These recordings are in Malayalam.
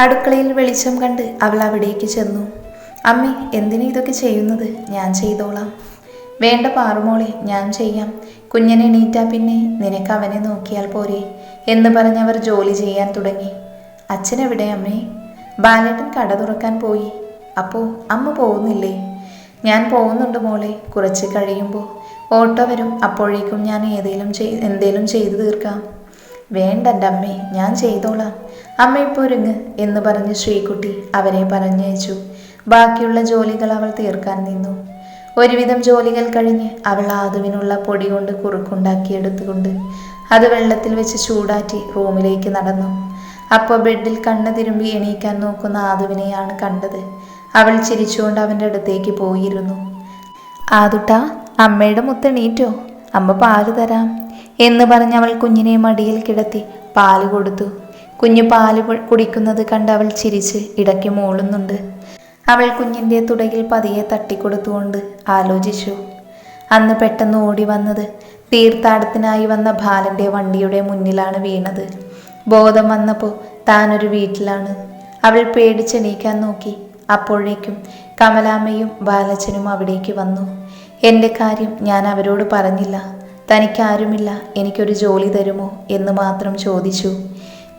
അടുക്കളയിൽ വെളിച്ചം കണ്ട് അവൾ അവിടേക്ക് ചെന്നു. അമ്മേ എന്തിനു ഇതൊക്കെ ചെയ്യുന്നത്? ഞാൻ ചെയ്തോളാം. വേണ്ട പാറുമോളെ ഞാൻ ചെയ്യാം. കുഞ്ഞനെ നീറ്റാ പിന്നെ നിനക്ക് അവനെ നോക്കിയാൽ പോരെ എന്ന് പറഞ്ഞവർ ജോലി ചെയ്യാൻ തുടങ്ങി. അച്ഛനെവിടെ അമ്മേ? ബാലേട്ടൻ കട തുറക്കാൻ പോയി. അപ്പോ അമ്മ പോകുന്നില്ലേ? ഞാൻ പോകുന്നുണ്ട് മോളെ കുറച്ച് കഴിയുമ്പോൾ ഓട്ടോ വരും അപ്പോഴേക്കും ഞാൻ ഏതെങ്കിലും ചെയ് എന്തേലും ചെയ്തു തീർക്കാം. വേണ്ട എന്റെ അമ്മേ ഞാൻ ചെയ്തോളാം. അമ്മ പൊരുങ്ങ് എന്ന് പറഞ്ഞ് ശ്രീകുട്ടി അവരെ പറഞ്ഞയച്ചു. ബാക്കിയുള്ള ജോലികൾ അവൾ തീർക്കാൻ നിന്നു. ഒരുവിധം ജോലികൾ കഴിഞ്ഞ് അവൾ ആദുവിനുള്ള പൊടി കൊണ്ട് കുറുക്കുണ്ടാക്കിയെടുത്തുകൊണ്ട് അത് വെള്ളത്തിൽ വെച്ച് ചൂടാറ്റി റൂമിലേക്ക് നടന്നു. അപ്പോൾ ബെഡിൽ കണ്ണ് തിരുമ്പി എണീക്കാൻ നോക്കുന്ന ആദുവിനെയാണ് കണ്ടത്. അവൾ ചിരിച്ചുകൊണ്ട് അവന്റെ അടുത്തേക്ക് പോയിരുന്നു. ആദുട്ട അമ്മയുടെ മുത്തെണീറ്റോ അമ്മ പാൽ തരാം എന്ന് പറഞ്ഞ് അവൾ കുഞ്ഞിനെ മടിയിൽ കിടത്തി പാൽ കൊടുത്തു. കുഞ്ഞ് പാൽ കുടിക്കുന്നത് കണ്ട് അവൾ ചിരിച്ച് ഇടയ്ക്ക് മൂളുന്നുണ്ട്. അവൾ കുഞ്ഞിന്റെ തുടയിൽ പതിയെ തട്ടിക്കൊടുത്തുകൊണ്ട് ആലോചിച്ചു. അന്ന് പെട്ടെന്ന് ഓടി വന്നത് തീർത്ഥാടത്തിനായി വന്ന ബാലന്റെ വണ്ടിയുടെ മുന്നിലാണ് വീണത്. ബോധം വന്നപ്പോൾ താനൊരു വീട്ടിലാണ്. അവൾ പേടിച്ചെണീക്കാൻ നോക്കി. അപ്പോഴേക്കും കമലാമ്മയും ബാലച്ചനും അവിടേക്ക് വന്നു. എന്റെ കാര്യം ഞാൻ അവരോട് പറഞ്ഞില്ല. തനിക്കാരുമില്ല. എനിക്കൊരു ജോലി തരുമോ? എന്ന് മാത്രം ചോദിച്ചു.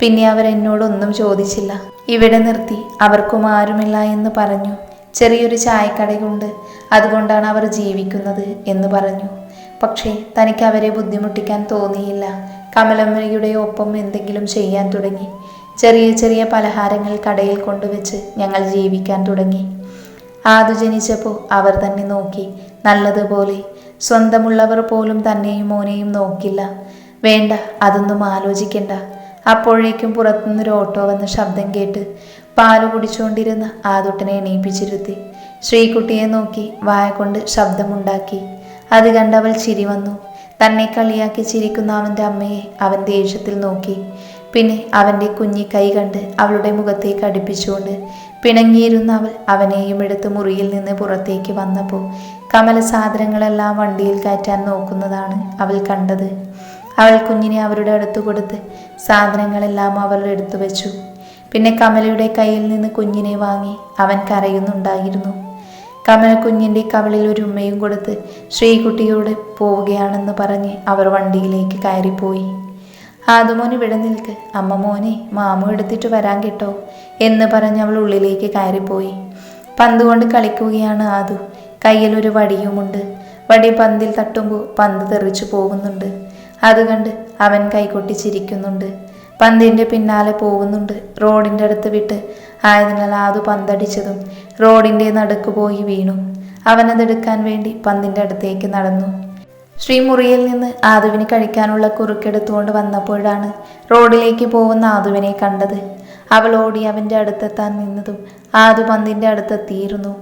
പിന്നെ അവർ എന്നോടൊന്നും ചോദിച്ചില്ല. ഇവിടെ നിർത്തി. അവർക്കും ആരുമില്ല എന്ന് പറഞ്ഞു. ചെറിയൊരു ചായക്കടയുണ്ട് അതുകൊണ്ടാണ് അവർ ജീവിക്കുന്നത് എന്ന് പറഞ്ഞു. പക്ഷേ തനിക്ക് അവരെ ബുദ്ധിമുട്ടിക്കാൻ തോന്നിയില്ല. കമലമ്മയുടെ ഒപ്പം എന്തെങ്കിലും ചെയ്യാൻ തുടങ്ങി. ചെറിയ ചെറിയ പലഹാരങ്ങൾ കടയിൽ കൊണ്ടുവച്ച് ഞങ്ങൾ ജീവിക്കാൻ തുടങ്ങി. ആദു ജനിച്ചപ്പോൾ അവർ തന്നെ നോക്കി. നല്ലതുപോലെ. സ്വന്തമുള്ളവർ പോലും തന്നെയും മോനെയും നോക്കില്ല. വേണ്ട അതൊന്നും ആലോചിക്കണ്ട. അപ്പോഴേക്കും പുറത്തുനിന്നൊരു ഓട്ടോ വന്ന ശബ്ദം കേട്ട് പാൽ കുടിച്ചുകൊണ്ടിരുന്ന ആദുട്ടനെ എണീപ്പിച്ചിരുത്തി. ശ്രീകുട്ടിയെ നോക്കി വായ കൊണ്ട് ശബ്ദമുണ്ടാക്കി. അത് കണ്ടവൾ ചിരി വന്നു. തന്നെ കളിയാക്കി ചിരിക്കുന്ന അവന്റെ അമ്മയെ അവൻ ദേഷ്യത്തിൽ നോക്കി. പിന്നെ അവന്റെ കുഞ്ഞി കൈ കണ്ട് അവളുടെ മുഖത്തേക്ക് അടുപ്പിച്ചുകൊണ്ട് പിണങ്ങിയിരുന്ന അവൾ അവനെയും എടുത്ത് മുറിയിൽ നിന്ന് പുറത്തേക്ക് വന്നപ്പോൾ കമല സാധനങ്ങളെല്ലാം വണ്ടിയിൽ കയറ്റാൻ നോക്കുന്നതാണ് അവൾ കണ്ടത്. അവൾ കുഞ്ഞിനെ അവരുടെ അടുത്ത് കൊടുത്ത് സാധനങ്ങളെല്ലാം അവർ എടുത്തു വെച്ചു. പിന്നെ കമലയുടെ കയ്യിൽ നിന്ന് കുഞ്ഞിനെ വാങ്ങി അവൻ കരയുന്നുണ്ടായിരുന്നു. കമല കുഞ്ഞിന്റെ കവളിൽ ഒരു ഉമ്മയും കൊടുത്ത് ശ്രീകുട്ടിയോട് പോവുകയാണെന്ന് പറഞ്ഞ് അവർ വണ്ടിയിലേക്ക് കയറിപ്പോയി. ആദുമോൻ ഇവിടെ നിൽക്ക്. അമ്മ മോനെ മാമു എടുത്തിട്ട് വരാൻ കേട്ടോ എന്ന് പറഞ്ഞ് അവൾ ഉള്ളിലേക്ക് കയറിപ്പോയി. പന്ത് കൊണ്ട് കളിക്കുകയാണ് ആദു. കയ്യിൽ ഒരു വടിയുമുണ്ട്. വടി പന്തിൽ തട്ടുമ്പോൾ പന്ത് തെറിച്ചു പോകുന്നുണ്ട്. അത് കണ്ട് അവൻ കൈകൊട്ടി ചിരിക്കുന്നുണ്ട് പന്തിന്റെ പിന്നാലെ പോകുന്നുണ്ട്. റോഡിന്റെ അടുത്ത് വിട്ട് ആയതിനാൽ ആദു പന്തടിച്ചതും റോഡിന്റെ നടുക്ക് പോയി വീണു. അവനതെടുക്കാൻ വേണ്ടി പന്തിന്റെ അടുത്തേക്ക് നടന്നു. ശ്രീമുറിയിൽ നിന്ന് ആദുവിന് കഴിക്കാനുള്ള കുറുക്കെടുത്തുകൊണ്ട് വന്നപ്പോഴാണ് റോഡിലേക്ക് പോകുന്ന ആദുവിനെ കണ്ടത്. അവൾ ഓടി അവന്റെ അടുത്തെത്താൻ നിന്നതും ആദു പന്തിന്റെ അടുത്തെത്തിയിരുന്നു.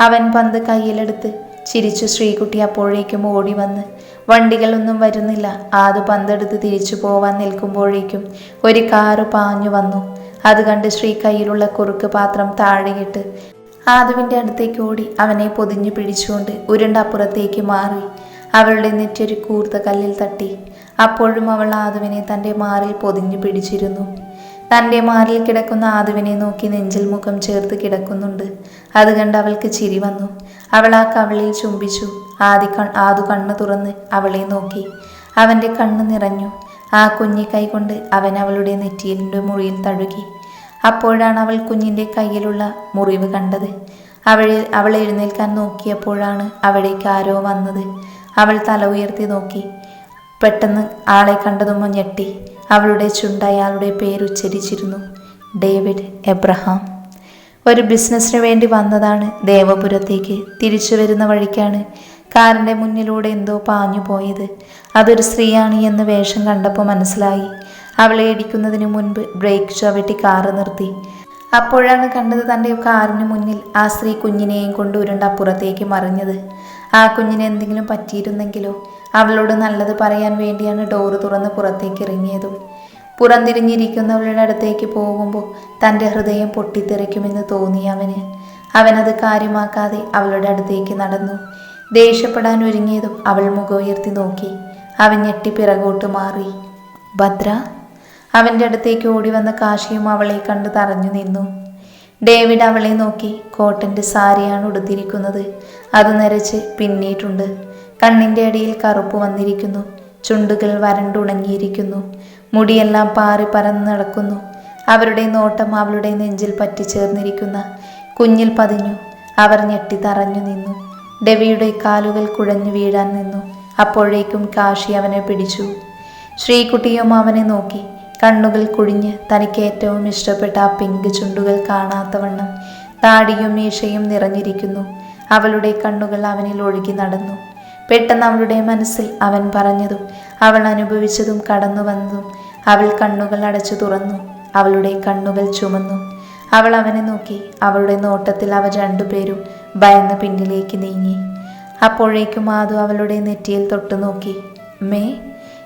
അവൻ പന്ത് കയ്യിലെടുത്ത് ചിരിച്ചു ശ്രീകുട്ടി അപ്പോഴേക്കും ഓടി വന്ന്. വണ്ടികളൊന്നും വരുന്നില്ല. ആത് പന്തെടുത്ത് തിരിച്ചു പോവാൻ നിൽക്കുമ്പോഴേക്കും ഒരു കാറ് പാഞ്ഞു വന്നു. അത് കണ്ട് ശ്രീ കയ്യിലുള്ള കുറുക്ക് പാത്രം താഴെയിട്ട് ആദുവിന്റെ അടുത്തേക്ക് ഓടി അവനെ പൊതിഞ്ഞു പിടിച്ചുകൊണ്ട് ഉരുണ്ട അപ്പുറത്തേക്ക് മാറി. അവളുടെ നെറ്റൊരു കൂർത്ത കല്ലിൽ തട്ടി. അപ്പോഴും അവൾ ആദുവിനെ തന്റെ മാറിൽ പൊതിഞ്ഞു പിടിച്ചിരുന്നു. തന്റെ മാറിൽ കിടക്കുന്ന ആദുവിനെ നോക്കി നെഞ്ചിൽ മുഖം ചേർത്ത് കിടക്കുന്നുണ്ട്. അത് കണ്ട് അവൾക്ക് ചിരി വന്നു. അവൾ ആ കവളിൽ ചുംബിച്ചു. ആദി കൺ ആദു കണ്ണു തുറന്ന് അവളെ നോക്കി. അവന്റെ കണ്ണ് നിറഞ്ഞു. ആ കുഞ്ഞി കൈ കൊണ്ട് അവൻ അവളുടെ നെറ്റിയിലിന്റെ മുറിയിൽ തഴുകി. അപ്പോഴാണ് അവൾ കുഞ്ഞിന്റെ കയ്യിലുള്ള മുറിവ് കണ്ടത്. അവളെ അവൾ എഴുന്നേൽക്കാൻ നോക്കിയപ്പോഴാണ് അവിടേക്ക് ആരോ വന്നത്. അവൾ തല ഉയർത്തി നോക്കി. പെട്ടെന്ന് ആളെ കണ്ടതുമ്പോൾ ഞെട്ടി. അവളുടെ ചുണ്ട് അയാളുടെ പേരുച്ചരിച്ചിരുന്നു ഡേവിഡ് എബ്രഹാം. ഒരു ബിസിനസ്സിന് വേണ്ടി വന്നതാണ് ദേവപുരത്തേക്ക് തിരിച്ചു വരുന്ന വഴിക്കാണ്. കാറിന്റെ മുന്നിലൂടെ എന്തോ പാഞ്ഞു പോയത്. അതൊരു സ്ത്രീയാണ് എന്ന് വേഷം കണ്ടപ്പോൾ മനസ്സിലായി. അവളെ ഇടിക്കുന്നതിന് മുൻപ് ബ്രേക്ക് ചവിട്ടി കാറ് നിർത്തി. അപ്പോഴാണ് കണ്ടത് തന്റെ കാറിന് മുന്നിൽ ആ സ്ത്രീ കുഞ്ഞിനെയും കൊണ്ട് അപ്പുറത്തേക്ക് മറിഞ്ഞത്. ആ കുഞ്ഞിന് എന്തെങ്കിലും പറ്റിയിരുന്നെങ്കിലോ? അവളോട് നല്ലത് പറയാൻ വേണ്ടിയാണ് ഡോറ് തുറന്ന് പുറത്തേക്ക് ഇറങ്ങിയതും. പുറംതിരിഞ്ഞിരിക്കുന്നവളുടെ അടുത്തേക്ക് പോകുമ്പോൾ തന്റെ ഹൃദയം പൊട്ടിത്തെറിക്കുമെന്ന് തോന്നി അവന്. അവനത് കാര്യമാക്കാതെ അവളുടെ അടുത്തേക്ക് നടന്നു. ദേഷ്യപ്പെടാൻ ഒരുങ്ങിയതും അവൾ മുഖമുയർത്തി നോക്കി. അവൻ ഞെട്ടി പിറകോട്ട് മാറി. ഭദ്ര? അവന്റെ അടുത്തേക്ക് ഓടി വന്ന കാശിയും അവളെ കണ്ട് തറഞ്ഞു നിന്നു. ഡേവിഡ് അവളെ നോക്കി കോട്ടന്റെ സാരിയാണ് ഉടുത്തിരിക്കുന്നത്. അത് നരച്ച് പിന്നിയിട്ടുണ്ട്. കണ്ണിന്റെ അടിയിൽ കറുപ്പ് വന്നിരിക്കുന്നു. ചുണ്ടുകൾ വരണ്ടുണങ്ങിയിരിക്കുന്നു. മുടിയെല്ലാം പാറി പരന്ന് നടക്കുന്നു. അവരുടെ നോട്ടം അവളുടെ നെഞ്ചിൽ പറ്റിച്ചേർന്നിരിക്കുന്ന. കുഞ്ഞിൽ പതിഞ്ഞു. അവർ ഞെട്ടി തറഞ്ഞു നിന്നു. ഡെവിയുടെ കാലുകൾ കുഴഞ്ഞു വീഴാൻ നിന്നു. അപ്പോഴേക്കും കാശി അവനെ പിടിച്ചു. ശ്രീകുട്ടിയും അവനെ നോക്കി. കണ്ണുകൾ കുഴിഞ്ഞ് തനിക്ക് ഏറ്റവും ഇഷ്ടപ്പെട്ട ആ പിങ്ക് ചുണ്ടുകൾ കാണാത്തവണ്ണം താടിയും മീശയും നിറഞ്ഞിരിക്കുന്നു. അവളുടെ കണ്ണുകൾ അവനിൽ ഒഴുകി നടന്നു. പെട്ടെന്ന് അവളുടെ മനസ്സിൽ അവൻ പറഞ്ഞതും അവൾ അനുഭവിച്ചതും കടന്നു വന്നതും അവൾ കണ്ണുകൾ അടച്ചു തുറന്നു അവളുടെ കണ്ണുകൾ ചുമന്നു. അവൾ അവനെ നോക്കി അവളുടെ നോട്ടത്തിൽ അവർ രണ്ടുപേരും ഭയന്ന് പിന്നിലേക്ക് നീങ്ങി. അപ്പോഴേക്കും ആദു അവളുടെ നെറ്റിയിൽ തൊട്ടു നോക്കി. മേ?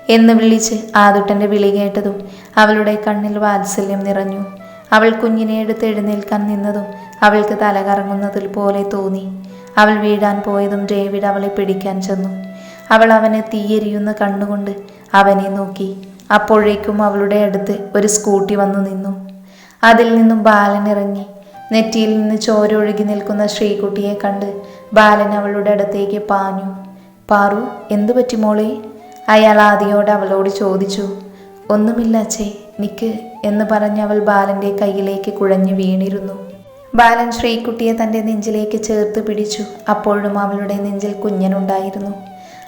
എന്ന് വിളിച്ച് ആദുട്ടന്റെ വിളി കേട്ടതും അവളുടെ കണ്ണിൽ വാത്സല്യം നിറഞ്ഞു. അവൾ കുഞ്ഞിനെ എടുത്ത് എഴുന്നേൽക്കാൻ നിന്നതും അവൾക്ക് തല കറങ്ങുന്നതിൽ പോലെ തോന്നി. അവൾ വീഴാൻ പോയതും ഡേവിഡ് അവളെ പിടിക്കാൻ ചെന്നു. അവൾ അവനെ തീയെരിയുന്ന കണ്ണുകൊണ്ട് അവനെ നോക്കി. അപ്പോഴേക്കും അവളുടെ അടുത്ത് ഒരു സ്കൂട്ടി വന്നു നിന്നു. അതിൽ നിന്നും ബാലൻ ഇറങ്ങി. നെറ്റിയിൽ നിന്ന് ചോര ഒഴുകി നിൽക്കുന്ന ശ്രീകുട്ടിയെ കണ്ട് ബാലൻ അവളുടെ അടുത്തേക്ക് പാഞ്ഞു. പാറു എന്തു പറ്റി മോളെ? അയാൾ ആദിയോട് അവളോട് ചോദിച്ചു. ഒന്നുമില്ല അച്ഛേ നിക്ക് എന്ന് പറഞ്ഞ് അവൾ ബാലന്റെ കയ്യിലേക്ക് കുഴഞ്ഞു വീണിരുന്നു. ബാലൻ ശ്രീകുട്ടിയെ തന്റെ നെഞ്ചിലേക്ക് ചേർത്ത് പിടിച്ചു. അപ്പോഴും അവളുടെ നെഞ്ചിൽ കുഞ്ഞനുണ്ടായിരുന്നു.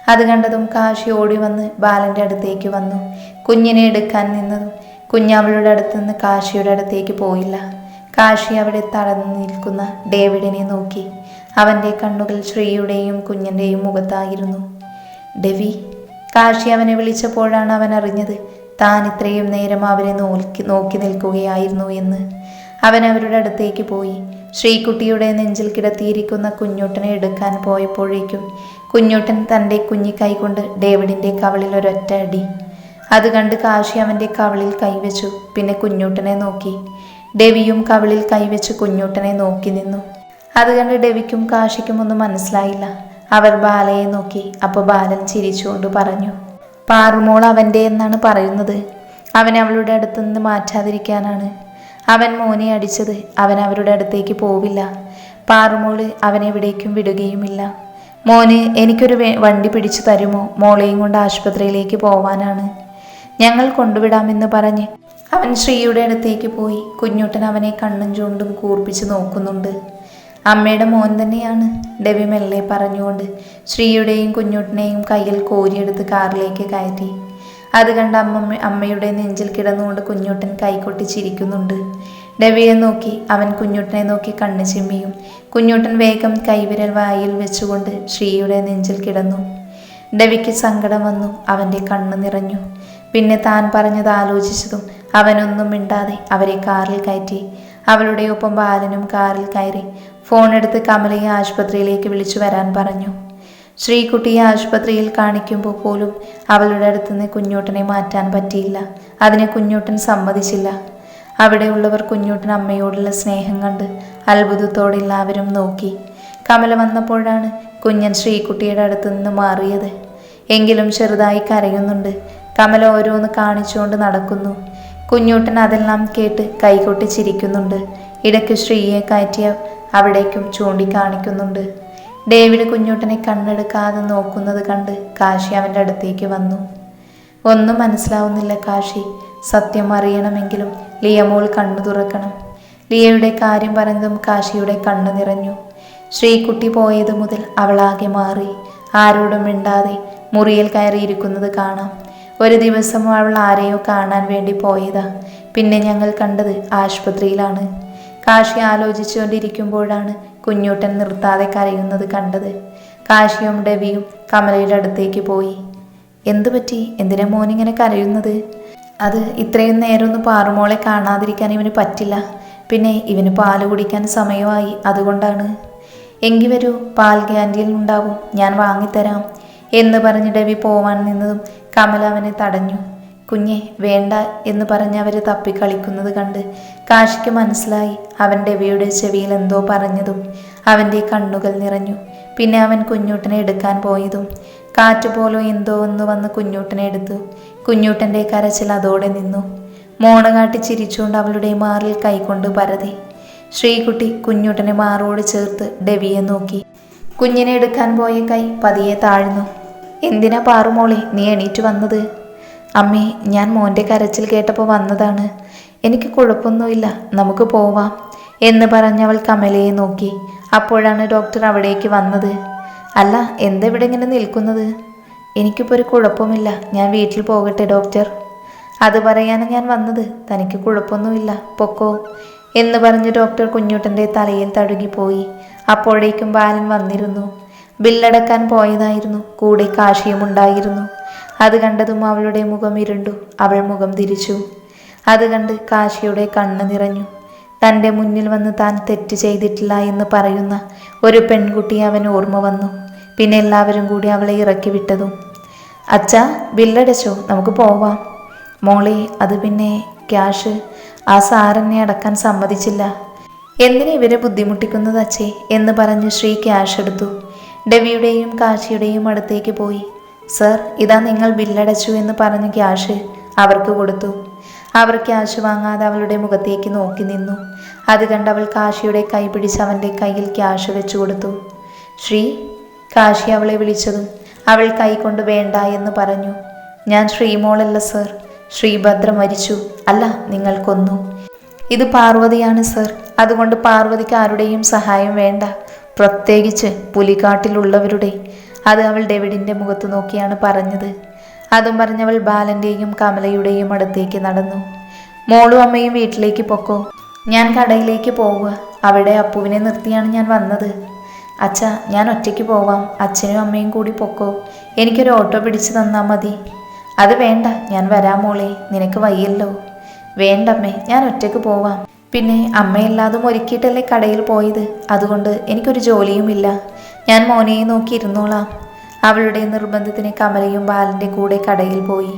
അത് കണ്ടതും കാശി ഓടി വന്ന് ബാലന്റെ അടുത്തേക്ക് വന്നു. കുഞ്ഞിനെ എടുക്കാൻ നിന്നതും കുഞ്ഞ് അവളുടെ അടുത്ത് നിന്ന് കാശിയുടെ അടുത്തേക്ക് പോയില്ല. കാശി അവിടെ തളർന്നു നിൽക്കുന്ന ഡേവിഡിനെ നോക്കി. അവന്റെ കണ്ണുകൾ ശ്രീയുടെയും കുഞ്ഞിന്റെയും മുഖത്തായിരുന്നു. ഡെവി കാശി അവനെ വിളിച്ചപ്പോഴാണ് അവൻ അറിഞ്ഞത് താൻ ഇത്രയും നേരം അവരെ നോക്കി നോക്കി നിൽക്കുകയായിരുന്നു എന്ന്. അവൻ അവരുടെ അടുത്തേക്ക് പോയി. ശ്രീകുട്ടിയുടെ നെഞ്ചിൽ കിടത്തിയിരിക്കുന്ന കുഞ്ഞൂട്ടനെ എടുക്കാൻ പോയപ്പോഴേക്കും കുഞ്ഞൂട്ടൻ തന്റെ കുഞ്ഞി കൈകൊണ്ട് ഡേവിഡിന്റെ കവളിൽ ഒരൊറ്റ അടി. അത് കണ്ട് കാശി അവന്റെ കവളിൽ കൈവച്ചു. പിന്നെ കുഞ്ഞൂട്ടനെ നോക്കി. ഡെവിയും കവളിൽ കൈവച്ച് കുഞ്ഞൂട്ടനെ നോക്കി നിന്നു. അത് കണ്ട് ഡെവിക്കും കാശിക്കും ഒന്നും മനസ്സിലായില്ല. അവർ ബാലയെ നോക്കി. അപ്പോൾ ബാലൻ ചിരിച്ചുകൊണ്ട് പറഞ്ഞു പാറുമോൾ അവന്റെ എന്നാണ് പറയുന്നത്. അവൻ അവളുടെ അടുത്തുനിന്ന് മാറ്റാതിരിക്കാനാണ്. അവൻ മോനെ അടിച്ചത് അവൻ അവരുടെ അടുത്തേക്ക് പോവില്ല. പാറുമോൾ അവനെവിടേക്കും വിടുകയുമില്ല. മോന് എനിക്കൊരു വണ്ടി പിടിച്ചു തരുമോ? മോളെയും കൊണ്ട് ആശുപത്രിയിലേക്ക് പോവാനാണ്. ഞങ്ങൾ കൊണ്ടുവിടാമെന്ന് പറഞ്ഞ് അവൻ ശ്രീയുടെ അടുത്തേക്ക് പോയി. കുഞ്ഞുട്ടൻ അവനെ കണ്ണും ചൂണ്ടും കൂർപ്പിച്ച് നോക്കുന്നുണ്ട്. അമ്മയുടെ മോൻ തന്നെയാണ് ഡെവി മെല്ലെ പറഞ്ഞുകൊണ്ട് ശ്രീയുടെയും കുഞ്ഞുട്ടനെയും കയ്യിൽ കോരിയെടുത്ത് കാറിലേക്ക് കയറ്റി. അത് കണ്ട അമ്മ അമ്മയുടെ നെഞ്ചിൽ കിടന്നുകൊണ്ട് കുഞ്ഞുട്ടൻ കൈകൊട്ടി ചിരിക്കുന്നുണ്ട്. രവിയെ നോക്കി അവൻ കുഞ്ഞുട്ടനെ നോക്കി കണ്ണു ചിമ്മിയും. കുഞ്ഞുട്ടൻ വേഗം കൈവിരൽ വായിൽ വെച്ചുകൊണ്ട് ശ്രീയുടെ നെഞ്ചിൽ കിടന്നു. രവിക്ക് സങ്കടം വന്നു അവന്റെ കണ്ണ് നിറഞ്ഞു. പിന്നെ താൻ പറഞ്ഞത് ആലോചിച്ചതും അവനൊന്നും മിണ്ടാതെ അവരെ കാറിൽ കയറ്റി. അവളുടെ ഒപ്പം ബാലനും കാറിൽ കയറി. ഫോണെടുത്ത് കമലയെ ആശുപത്രിയിലേക്ക് വിളിച്ചു വരാൻ പറഞ്ഞു. ശ്രീകുട്ടിയെ ആശുപത്രിയിൽ കാണിക്കുമ്പോൾ പോലും അവളുടെ അടുത്തുനിന്ന് കുഞ്ഞൂട്ടനെ മാറ്റാൻ പറ്റിയില്ല. അതിനെ കുഞ്ഞൂട്ടൻ സമ്മതിച്ചില്ല. അവിടെയുള്ളവർ കുഞ്ഞൂട്ടൻ അമ്മയോടുള്ള സ്നേഹം കണ്ട് അത്ഭുതത്തോടെ എല്ലാവരും നോക്കി. കമല വന്നപ്പോഴാണ് കുഞ്ഞൻ ശ്രീകുട്ടിയുടെ അടുത്ത് നിന്ന് മാറിയത്. എങ്കിലും ചെറുതായി കരയുന്നുണ്ട്. കമല ഓരോന്ന് കാണിച്ചുകൊണ്ട് നടക്കുന്നു. കുഞ്ഞൂട്ടൻ അതെല്ലാം കേട്ട് കൈകൊട്ടി ചിരിക്കുന്നുണ്ട്. ഇടയ്ക്ക് ശ്രീയെ കയറ്റിയ അവിടേക്കും ചൂണ്ടിക്കാണിക്കുന്നുണ്ട്. ഡേവിഡ് കുഞ്ഞൂട്ടനെ കണ്ണെടുക്കാതെ നോക്കുന്നത് കണ്ട് കാശി അവന്റെ അടുത്തേക്ക് വന്നു. ഒന്നും മനസ്സിലാവുന്നില്ല കാശി. സത്യം അറിയണമെങ്കിലും ലിയമോൾ കണ്ണു തുറക്കണം. ലിയയുടെ കാര്യം പറഞ്ഞതും കാശിയുടെ കണ്ണു നിറഞ്ഞു. ശ്രീകുട്ടി പോയത് മുതൽ അവളാകെ മാറി. ആരോടും മിണ്ടാതെ മുറിയിൽ കയറിയിരിക്കുന്നത് കാണാം. ഒരു ദിവസം അവൾ ആരെയോ കാണാൻ വേണ്ടി പോയതാ. പിന്നെ ഞങ്ങൾ കണ്ടത് ആശുപത്രിയിലാണ്. കാശി ആലോചിച്ചുകൊണ്ടിരിക്കുമ്പോഴാണ് കുഞ്ഞൂട്ടൻ നിർത്താതെ കരയുന്നത് കണ്ടത് കാശിയും ഡെവിയും കമലയുടെ അടുത്തേക്ക് പോയി. എന്തു പറ്റി? എന്തിനാ മോനിങ്ങനെ കരയുന്നത്? അത് ഇത്രയും നേരം ഒന്ന് പാറുമോളെ കാണാതിരിക്കാൻ ഇവന് പറ്റില്ല. പിന്നെ ഇവന് പാൽ കുടിക്കാൻ സമയമായി അതുകൊണ്ടാണ്. എങ്കി വരൂ പാൽ ക്യാന്റീനിൽ ഉണ്ടാവും ഞാൻ വാങ്ങിത്തരാം എന്ന് പറഞ്ഞ് ഡെവി പോവാൻ നിന്നതും കമല അവനെ തടഞ്ഞു. കുഞ്ഞെ വേണ്ട എന്ന് പറഞ്ഞ് അവർ തപ്പിക്കളിക്കുന്നത് കണ്ട് കാശിക്ക് മനസ്സിലായി അവന്റെ വീട് ചെവിയിൽ എന്തോ പറഞ്ഞതും അവന്റെ കണ്ണുകൾ നിറഞ്ഞു. പിന്നെ അവൻ കുഞ്ഞൂട്ടനെ എടുക്കാൻ പോയതും കാറ്റ് പോലോ എന്തോ ഒന്ന് വന്ന് കുഞ്ഞൂട്ടനെ എടുത്തു. കുഞ്ഞൂട്ടന്റെ കരച്ചിൽ അതോടെ നിന്നു. മോണ കാട്ടി ചിരിച്ചുകൊണ്ട് അവളുടെ മാറിൽ കൈകൊണ്ട് പരതി. ശ്രീകുട്ടി കുഞ്ഞൂട്ടനെ മാറോട് ചേർത്ത് ഡെവിയെ നോക്കി. കുഞ്ഞിനെ എടുക്കാൻ പോയ കൈ പതിയെ താഴ്ന്നു. എന്തിനാ പാറുമോളെ നീ എണീറ്റ് വന്നത്? അമ്മേ ഞാൻ മോന്റെ കരച്ചിൽ കേട്ടപ്പോൾ വന്നതാണ്. എനിക്ക് കുഴപ്പമൊന്നുമില്ല നമുക്ക് പോവാം എന്ന് പറഞ്ഞവൾ കമലയെ നോക്കി. അപ്പോഴാണ് ഡോക്ടർ അവിടേക്ക് വന്നത്. അല്ല എന്തെവിടെ ഇങ്ങനെ നിൽക്കുന്നത്? എനിക്കിപ്പോൾ ഒരു കുഴപ്പമില്ല ഞാൻ വീട്ടിൽ പോകട്ടെ ഡോക്ടർ. അത് പറയാനാണ് ഞാൻ വന്നത് തനിക്ക് കുഴപ്പമൊന്നുമില്ല പൊക്കോ എന്ന് പറഞ്ഞ് ഡോക്ടർ കുഞ്ഞുട്ടന്റെ തലയിൽ തഴുകിപ്പോയി അപ്പോഴേക്കും ബാലൻ വന്നിരുന്നു. ബില്ലടക്കാൻ പോയതായിരുന്നു കൂടെ കാശിയും ഉണ്ടായിരുന്നു അത് കണ്ടതും അവളുടെ മുഖം ഇരുണ്ടു. അവൾ മുഖം തിരിച്ചു. അത് കണ്ട് കാശിയുടെ കണ്ണ് നിറഞ്ഞു. തന്റെ മുന്നിൽ വന്ന് താൻ തെറ്റ് ചെയ്തിട്ടില്ല എന്ന് പറയുന്ന ഒരു പെൺകുട്ടി അവൻ ഓർമ്മ വന്നു. പിന്നെ എല്ലാവരും കൂടി അവളെ ഇറക്കി വിട്ടതും. അച്ഛാ ബില്ലടച്ചോ നമുക്ക് പോവാം. മോളെ അത് പിന്നെ ക്യാഷ്. ആ സാറെന്നെ അടക്കാൻ സമ്മതിച്ചില്ല. എന്തിനെ ഇവരെ ബുദ്ധിമുട്ടിക്കുന്നത് അച്ഛേ? എന്ന് പറഞ്ഞ് ശ്രീ ക്യാഷ് എടുത്തു. ഡെവിയുടെയും കാശിയുടെയും അടുത്തേക്ക് പോയി. സർ ഇതാ നിങ്ങൾ ബില്ലടച്ചു എന്ന് പറഞ്ഞ് ക്യാഷ് അവർക്ക് കൊടുത്തു. അവർ ക്യാഷ് വാങ്ങാതെ അവളുടെ മുഖത്തേക്ക് നോക്കി നിന്നു. അത് കണ്ട് അവൾ കാശിയുടെ കൈ പിടിച്ച് അവന്റെ കയ്യിൽ ക്യാഷ് വെച്ചു കൊടുത്തു. ശ്രീ കാശി അവളെ വിളിച്ചതും അവൾ കൈ കൊണ്ട് വേണ്ട എന്ന് പറഞ്ഞു. ഞാൻ ശ്രീമോളല്ല സർ. ശ്രീഭദ്ര മരിച്ചു. അല്ല നിങ്ങൾ കൊന്നു. ഇത് പാർവതിയാണ് സർ. അതുകൊണ്ട് പാർവതിക്ക് ആരുടെയും സഹായം വേണ്ട. പ്രത്യേകിച്ച് പുലിക്കാട്ടിലുള്ളവരുടെ അത് അവൾ ഡേവിഡിന്റെ മുഖത്ത് നോക്കിയാണ് പറഞ്ഞത്. അതും പറഞ്ഞവൾ ബാലന്റെയും കമലയുടെയും അടുത്തേക്ക് നടന്നു. മോളും അമ്മയും വീട്ടിലേക്ക് പൊക്കോ. ഞാൻ കടയിലേക്ക് പോവുക. അവിടെ അപ്പുവിനെ നിർത്തിയാണ് ഞാൻ വന്നത്. അച്ഛ ഞാൻ ഒറ്റയ്ക്ക് പോവാം. അച്ഛനും അമ്മയും കൂടി പൊക്കോ. എനിക്കൊരു ഓട്ടോ പിടിച്ചു തന്നാൽ മതി. അത് വേണ്ട. ഞാൻ വരാം മോളെ. നിനക്ക് വയ്യല്ലോ. വേണ്ടമ്മേ ഞാൻ ഒറ്റയ്ക്ക് പോവാം. പിന്നെ അമ്മയെല്ലാതും ഒരുക്കിയിട്ടല്ലേ കടയിൽ പോയത്? അതുകൊണ്ട് എനിക്കൊരു ജോലിയുമില്ല. ഞാൻ മോനെയെ നോക്കി ഇരുന്നോളാം അവളുടെ നിർബന്ധത്തിന് കമലയും ബാലന്റെ കൂടെ കടയിൽ പോയി.